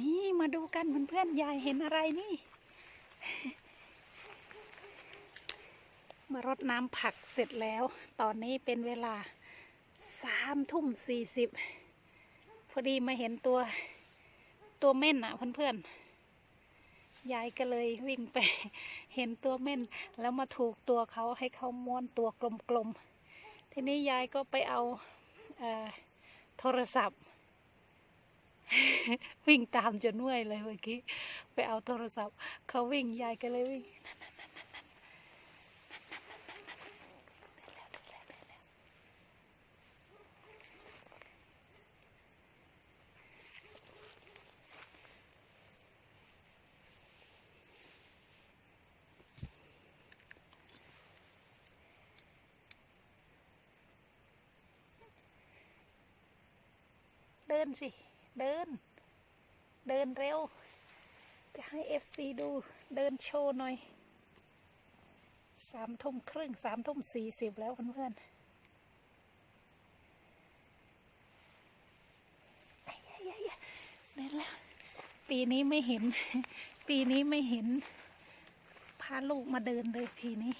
นี่มาดูกันเพื่อนๆยายเห็นอะไรนี่ มารดน้ำผักเสร็จแล้ว ตอนนี้เป็นเวลาสามทุ่มสี่สิบพอดีมาเห็นตัวตัวเม่นอะเพื่อนๆยายก็เลยวิ่งไป เห็นตัวเม่น แล้วมาถูกตัวเขาให้เขาม้วนตัวกลมๆทีนี้ยายก็ไปเอาเออโทรศัพท์ วิ่งตามจนเมื่อยเลยเมื่อกี้ ไปเอาโทรศัพท์ เขาวิ่งยายก็เลยวิ่งเดินสิ เดิน เดินเร็ว จะให้เอฟซีดูเดินโชว์หน่อยสามทุ่มครึ่งสามทุ่มสี่สิบแล้วเพื่อนๆไอ้ยายายเดินแล้วปีนี้ไม่เห็น ปีนี้ไม่เห็น พาลูกมาเดินเลยปีนี้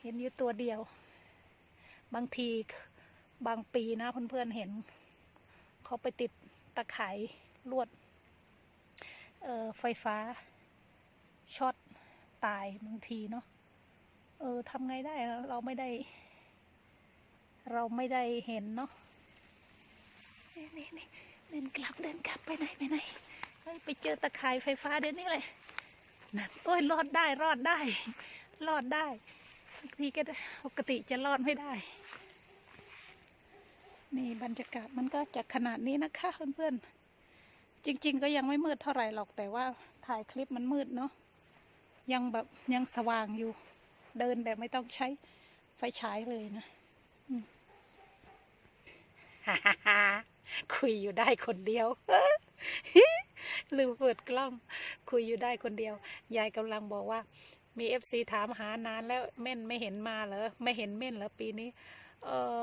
เห็นอยู่ตัวเดียว บางทีบางปีนะเพื่อนๆเห็น เขาไปติดตะไคร่ลวดเออไฟฟ้าช็อตตายบางทีเนาะ เออทำไงได้เราไม่ได้ เราไม่ได้เห็นเนาะ นี่นี่นี่เดินกลับเดินกลับไปไหนไปไหนเฮ้ยไปเจอตะไคร่ไฟฟ้าเดี๋ยวนี้เลยนั่นโอ้ยรอดได้รอดได้ รอดได้บางทีก็ปกติจะรอดไม่ได้ นี่บรรยากาศมันก็จะขนาดนี้นะคะเพื่อนๆ จริง ๆ ก็ยังไม่มืดเท่าไหร่หรอกแต่ว่าถ่ายคลิปมันมืดเนาะยังแบบยังสว่างอยู่ เดินแบบไม่ต้องใช้ไฟฉายเลยนะอืมคุยอยู่ได้คนเดียวลืมเปิดกล้อง คุยอยู่ได้คนเดียว ยายกำลังบอกว่า มีเอฟซีถามหานานแล้วเม่นไม่เห็นมาเหรอไม่เห็นเม่นเหรอปีนี้ เออ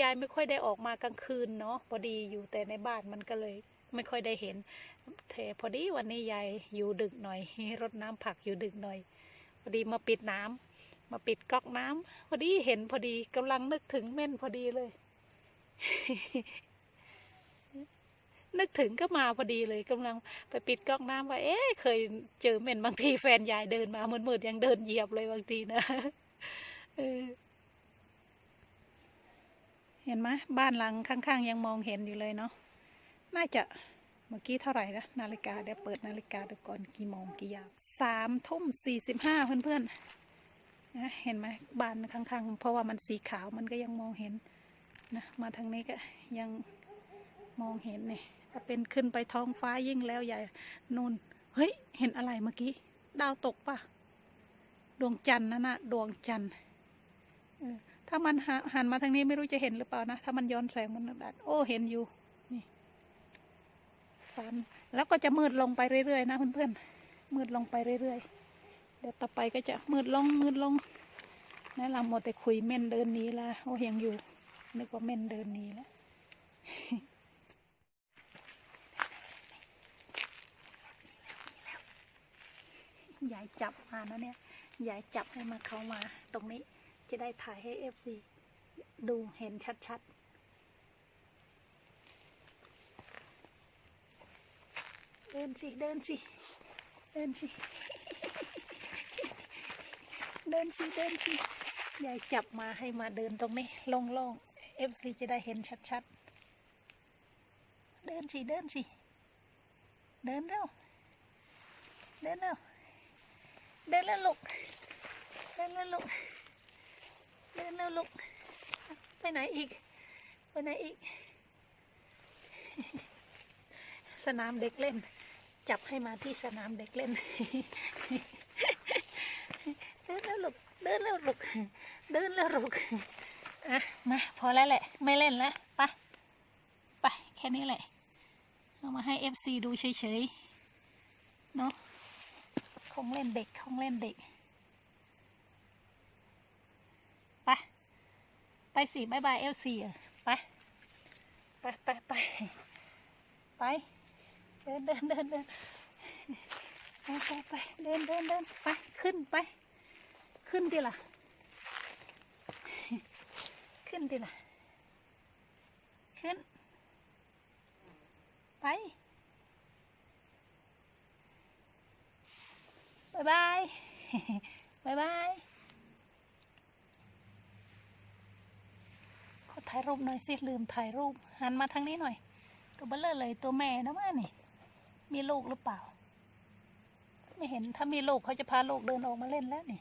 ยายไม่ค่อยได้ออกมากลางคืนเนาะพอดีอยู่แต่ในบ้านมันก็เลยไม่ค่อยได้เห็นเทพอดีวันนี้ยายอยู่ดึกหน่อยรดน้ำผักอยู่ดึกหน่อย พอดีมาปิดน้ำมาปิดก๊อกน้ำพอดีเห็นพอดีกำลังนึกถึงเม่นพอดีเลย นึกถึงก็มาพอดีเลยกำลังไปปิดก๊อกน้ำว่า เอ๊ะเคยเจอเม่นบางทีแฟนยายเดินมามืดๆยังเดินเหยียบเลยบางทีนะเออ เห็นไหมบ้านหลังข้าง ๆ ยังมองเห็นอยู่เลยเนาะน่าจะเมื่อกี้เท่าไหร่นะนาฬิกาเดี๋ยวเปิดนาฬิกาดูก่อนกี่โมงกี่ยามสามทุ่มสี่สิบห้าเพื่อนๆนะเห็นไหมบ้านข้างๆ เพราะว่ามันสีขาวมันก็ยังมองเห็นนะมาทางนี้ก็ยังมองเห็นเนี่ยถ้าเป็นขึ้นไปท้องฟ้ายิ่งแล้วใหญ่นู่นเฮ้ย เห็นอะไรเมื่อกี้ ดาวตกปะดวงจันทร์นะนะดวงจันทร์ ถ้ามันห,หันมาทางนี้ไม่รู้จะเห็นหรือเปล่านะ ถ้ามันย้อนแสงมันดัดโอ้เห็นอยู่นี่สามแล้วก็จะมืดลงไปเรื่อยๆนะเพื่อนๆมืดลงไปเรื่อยๆเดี๋ยวต่อไปก็จะมืดลงมืดลงนะเราหมดแต่คุยเม่นเดินนี้ละโอ้ยังอยู่นึกว่าเม่นเดินนี้แล้วยายจับมานะเนี่ยยายจับให้มาเข้ามาตรงนี้ จะได้ถ่ายให้เอฟซีดูเห็นชัดๆเดินสิ เดินสิ เดินสิ เดินสิ เดินสิ ยายจับมาให้มาเดินตรงนี้โล่งๆเอฟซีจะได้เห็นชัดๆ เดินสิ เดินสิ เดินเร็ว เดินเร็ว เดินแล้วลูก เดินแล้วลูก เดินแล้วลูกไปไหนอีก ไปไหนอีก สนามเด็กเล่น จับให้มาที่สนามเด็กเล่น เดินแล้วลูก เดินแล้วลูก เดินแล้วลูกอะมาพอแล้วแหละ ไม่เล่นแล้วไปไปแค่นี้แหละ เอามาให้เอฟซีดูเฉยๆ เนาะของเล่นเด็กของเล่นเด็ก ไป ไปสิบายบายเอลซีอะไป ไปไปไปไปเดินเดินเดินเดินไปไปไปเดินเดินเดินไปขึ้นไป ขึ้นดิล่ะ ขึ้นดิล่ะ ขึ้น ไปบายบายบายบาย ขอ ถ่ายรูปหน่อยสิลืมถ่ายรูปหันมาทางนี้หน่อยตัวเบลเลอเลยตัวแม่นะว่านี่ มีลูกหรือเปล่า ไม่เห็นถ้ามีลูกเขาจะพาลูกเดินออกมาเล่นแล้วนี่